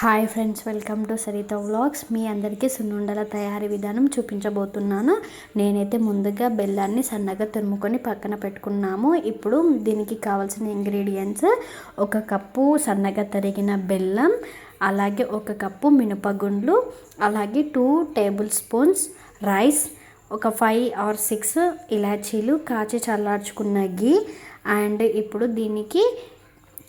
Hi friends welcome to Saritha vlogs. మీ అందరికీ సున్నుండల తయారీ విధానం చూపించబోతున్నాను నేనైతే ముందుగా బెల్లాన్ని సన్నగా తురుముకొని పక్కన పెట్టుకున్నాము. ఇప్పుడు దీనికి కావాల్సిన ఇంగ్రీడియంట్స్ ఒక కప్పు సన్నగా తరిగిన బెల్లం అలాగే ఒక కప్పు మినపగుండ్లు అలాగే టూ టేబుల్ స్పూన్స్ రైస్ ఒక ఫైవ్ ఆర్ సిక్స్ ఇలాచీలు కాచి చల్లార్చుకున్న గీ అండ్ ఇప్పుడు దీనికి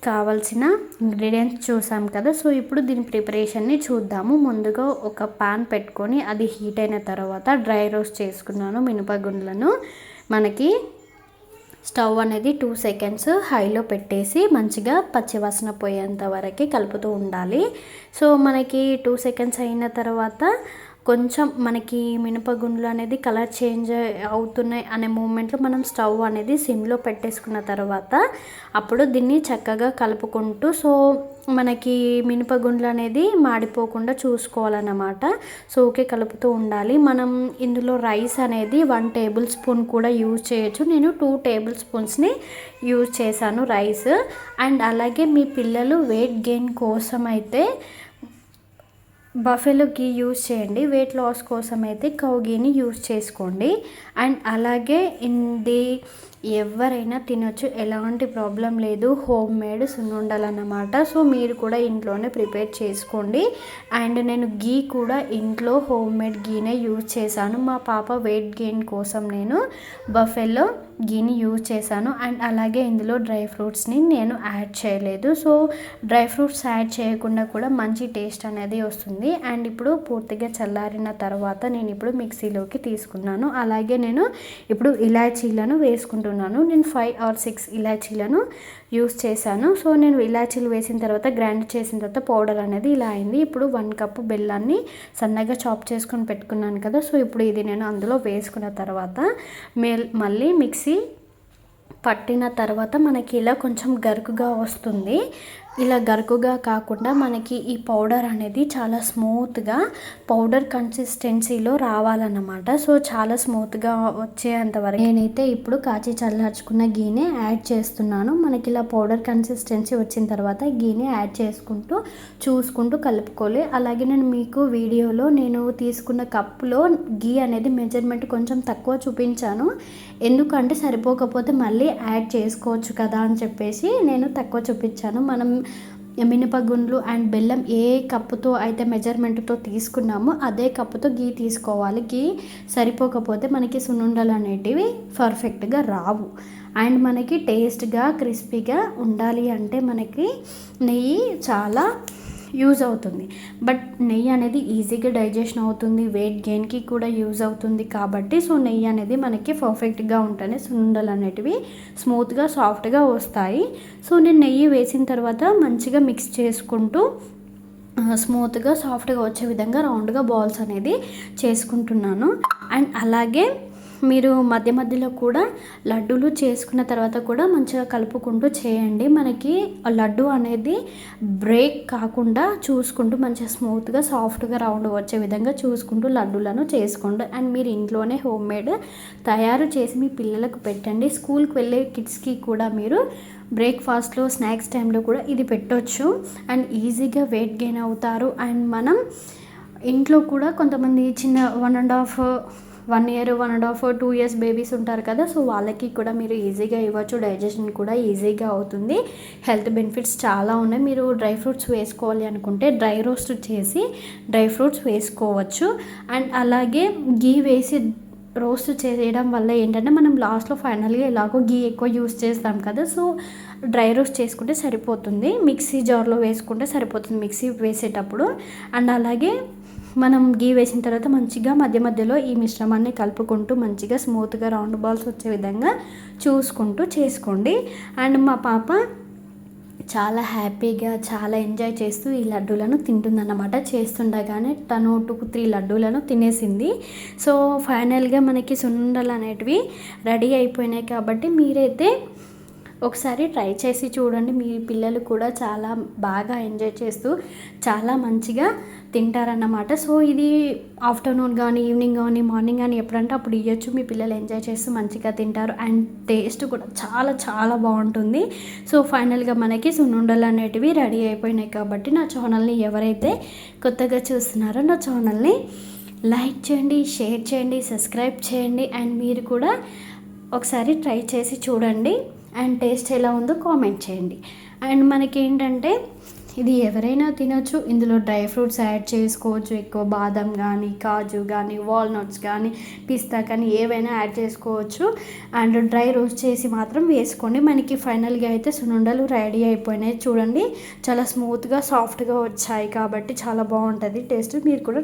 కావాల్సిన ఇంగ్రీడియంట్స్ చూసాం కదా. సో ఇప్పుడు దీని ప్రిపరేషన్ని చూద్దాము. ముందుగా ఒక పాన్ పెట్టుకొని అది హీట్ అయిన తర్వాత డ్రై రోస్ట్ చేసుకున్నాను మినపగుండ్లను మనకి స్టవ్ అనేది టూ సెకండ్స్ హైలో పెట్టేసి మంచిగా పచ్చివాసన పోయేంత వరకు కలుపుతూ ఉండాలి. సో మనకి టూ సెకండ్స్ అయిన తర్వాత కొంచెం మనకి మినపగుండ్లు అనేది కలర్ చేంజ్ అవుతున్నాయి అనే మూమెంట్లో మనం స్టవ్ అనేది సిమ్లో పెట్టేసుకున్న తర్వాత అప్పుడు దీన్ని చక్కగా కలుపుకుంటూ సో మనకి మినపగుండ్లు అనేది మాడిపోకుండా చూసుకోవాలన్నమాట. సో ఓకే కలుపుతూ ఉండాలి. మనం ఇందులో రైస్ అనేది వన్ టేబుల్ స్పూన్ కూడా యూజ్ చేయొచ్చు. నేను టూ టేబుల్ స్పూన్స్ని యూజ్ చేశాను రైస్ అండ్ అలాగే మీ పిల్లలు వెయిట్ గెయిన్ కోసం అయితే బఫెలో గీ యూజ్ చేయండి. వెయిట్ లాస్ కోసం అయితే కౌ గీని యూజ్ చేసుకోండి. అండ్ అలాగే ఇది ఎవరైనా తినొచ్చు. ఎలాంటి ప్రాబ్లం లేదు. హోమ్ మేడ్ సున్నుండాలన్నమాట సో మీరు కూడా ఇంట్లోనే ప్రిపేర్ చేసుకోండి. అండ్ నేను గీ కూడా ఇంట్లో హోమ్ మేడ్ గీనే యూజ్ చేశాను. మా పాప వెయిట్ గెయిన్ కోసం నేను బఫెలో గీని యూజ్ చేశాను. అండ్ అలాగే ఇందులో డ్రై ఫ్రూట్స్ని నేను యాడ్ చేయలేదు. సో డ్రై ఫ్రూట్స్ యాడ్ చేయకుండా కూడా మంచి టేస్ట్ అనేది వస్తుంది. అండ్ ఇప్పుడు పూర్తిగా చల్లారిన తర్వాత నేను ఇప్పుడు మిక్సీలోకి తీసుకున్నాను. అలాగే నేను ఇప్పుడు ఇలాచీలను వేసుకుంటున్నాను. నేను ఫైవ్ ఆర్ సిక్స్ ఇలాచీలను యూస్ చేశాను. సో నేను ఇలాచీలు వేసిన తర్వాత గ్రైండ్ చేసిన తర్వాత పౌడర్ అనేది ఇలా అయింది. ఇప్పుడు వన్ కప్పు బెల్లాన్ని సన్నగా చాప్ చేసుకొని పెట్టుకున్నాను కదా. సో ఇప్పుడు ఇది నేను అందులో వేసుకున్న తర్వాత మళ్ళీ మిక్సీ పట్టిన తర్వాత మనకి ఇలా కొంచెం గరుకుగా వస్తుంది. ఇలా గరుకుగా కాకుండా మనకి ఈ పౌడర్ అనేది చాలా స్మూత్గా పౌడర్ కన్సిస్టెన్సీలో రావాలన్నమాట. సో చాలా స్మూత్గా వచ్చేంత వరకు నేనైతే ఇప్పుడు కాచి చల్లార్చుకున్న గీనే యాడ్ చేస్తున్నాను. మనకి ఇలా పౌడర్ కన్సిస్టెన్సీ వచ్చిన తర్వాత గీని యాడ్ చేసుకుంటూ చూసుకుంటూ కలుపుకోవాలి. అలాగే నేను మీకు వీడియోలో నేను తీసుకున్న కప్పులో గీ అనేది మెజర్మెంట్ కొంచెం తక్కువ చూపించాను. ఎందుకంటే సరిపోకపోతే మళ్ళీ యాడ్ చేసుకోవచ్చు కదా అని చెప్పేసి నేను తక్కువ చూపించాను. మనం మినపగుండ్లు అండ్ బెల్లం ఏ కప్పుతో అయితే మెజర్మెంట్తో తీసుకున్నామో అదే కప్పుతో గీ తీసుకోవాలి. గీ సరిపోకపోతే మనకి సున్నుండలు అనేటివి పర్ఫెక్ట్గా రావు. అండ్ మనకి టేస్ట్గా క్రిస్పీగా ఉండాలి అంటే మనకి నెయ్యి చాలా యూజ్ అవుతుంది. బట్ నెయ్యి అనేది ఈజీగా డైజెషన్ అవుతుంది. వెయిట్ గెయిన్కి కూడా యూజ్ అవుతుంది కాబట్టి సో నెయ్యి అనేది మనకి పర్ఫెక్ట్గా ఉంటేనే సుండలు అనేటివి స్మూత్గా సాఫ్ట్గా వస్తాయి. సో నేను నెయ్యి వేసిన తర్వాత మంచిగా మిక్స్ చేసుకుంటూ స్మూత్గా సాఫ్ట్గా వచ్చే విధంగా రౌండ్గా బాల్స్ అనేది చేసుకుంటున్నాను. అండ్ అలాగే మీరు మధ్య మధ్యలో కూడా లడ్డూలు చేసుకున్న తర్వాత కూడా మంచిగా కలుపుకుంటూ చేయండి. మనకి లడ్డు అనేది బ్రేక్ కాకుండా చూసుకుంటూ మంచిగా స్మూత్గా సాఫ్ట్గా రౌండ్ వచ్చే విధంగా చూసుకుంటూ లడ్డూలను చేసుకోండి. అండ్ మీరు ఇంట్లోనే హోమ్ మేడ్ తయారు చేసి మీ పిల్లలకు పెట్టండి. స్కూల్కి వెళ్ళే కిడ్స్కి కూడా మీరు బ్రేక్ఫాస్ట్లో స్నాక్స్ టైంలో కూడా ఇది పెట్టవచ్చు అండ్ ఈజీగా వెయిట్ గెయిన్ అవుతారు. అండ్ మనం ఇంట్లో కూడా కొంతమంది చిన్న one and half one year one and half two years babies ఉంటారు కదా సో వాళ్ళకి కూడా మీరు ఈజీగా ఇవ్వచ్చు. డైజెషన్ కూడా ఈజీగా అవుతుంది. హెల్త్ బెనిఫిట్స్ చాలా ఉన్నాయి. మీరు డ్రై ఫ్రూట్స్ వేసుకోవాలి అనుకుంటే డ్రై రోస్ట్ చేసి డ్రై ఫ్రూట్స్ వేసుకోవచ్చు. అండ్ అలాగే గీ వేసి రోస్ట్ చేయడం వల్ల ఏంటంటే మనం లాస్ట్లో ఫైనల్గా ఎలాగో గీ ఎక్కువ యూస్ చేస్తాం కదా సో డ్రై రోస్ట్ చేసుకుంటే సరిపోతుంది. మిక్సీ జార్లో వేసుకుంటే సరిపోతుంది మిక్సీ వేసేటప్పుడు. అండ్ అలాగే మనం గీ వేసిన తర్వాత మంచిగా మధ్య మధ్యలో ఈ మిశ్రమాన్ని కలుపుకుంటూ మంచిగా స్మూత్గా రౌండ్ బాల్స్ వచ్చే విధంగా చూసుకుంటూ చేసుకోండి. అండ్ మా పాప చాలా హ్యాపీగా చాలా ఎంజాయ్ చేస్తూ ఈ లడ్డూలను తింటుందన్నమాట. చేస్తుండగానే తను టూ త్రీ లడ్డూలను తినేసింది. సో ఫైనల్గా మనకి సున్నుండలు అనేటివి రెడీ అయిపోయినాయి కాబట్టి మీరైతే ఒకసారి ట్రై చేసి చూడండి. మీ పిల్లలు కూడా చాలా బాగా ఎంజాయ్ చేస్తూ చాలా మంచిగా తింటారన్నమాట. సో ఇది ఆఫ్టర్నూన్ కానీ ఈవినింగ్ కానీ మార్నింగ్ కానీ ఎప్పుడంటే అప్పుడు ఇవ్వచ్చు మీ పిల్లలు ఎంజాయ్ చేస్తూ మంచిగా తింటారు. అండ్ టేస్ట్ కూడా చాలా చాలా బాగుంటుంది. సో ఫైనల్గా మనకి సున్నుండలు అనేటివి రెడీ అయిపోయినాయి కాబట్టి నా ఛానల్ని ఎవరైతే కొత్తగా చూస్తున్నారో నా ఛానల్ని లైక్ చేయండి షేర్ చేయండి సబ్స్క్రైబ్ చేయండి. అండ్ మీరు కూడా ఒకసారి ట్రై చేసి చూడండి. అండ్ టేస్ట్ ఎలా ఉందో కామెంట్ చేయండి. అండ్ మనకి ఏంటంటే ఇది ఎవరైనా తినొచ్చు. ఇందులో డ్రై ఫ్రూట్స్ యాడ్ చేసుకోవచ్చు. ఎక్కువ బాదం కానీ కాజు కానీ వాల్నట్స్ కానీ పిస్తా కానీ ఏవైనా యాడ్ చేసుకోవచ్చు. అండ్ డ్రై రోస్ట్ చేసి మాత్రం వేసుకోండి. మనకి ఫైనల్గా అయితే సునుండలు రెడీ అయిపోయినాయి. చూడండి చాలా స్మూత్గా సాఫ్ట్గా వచ్చాయి కాబట్టి చాలా బాగుంటుంది. టేస్ట్ మీరు కూడా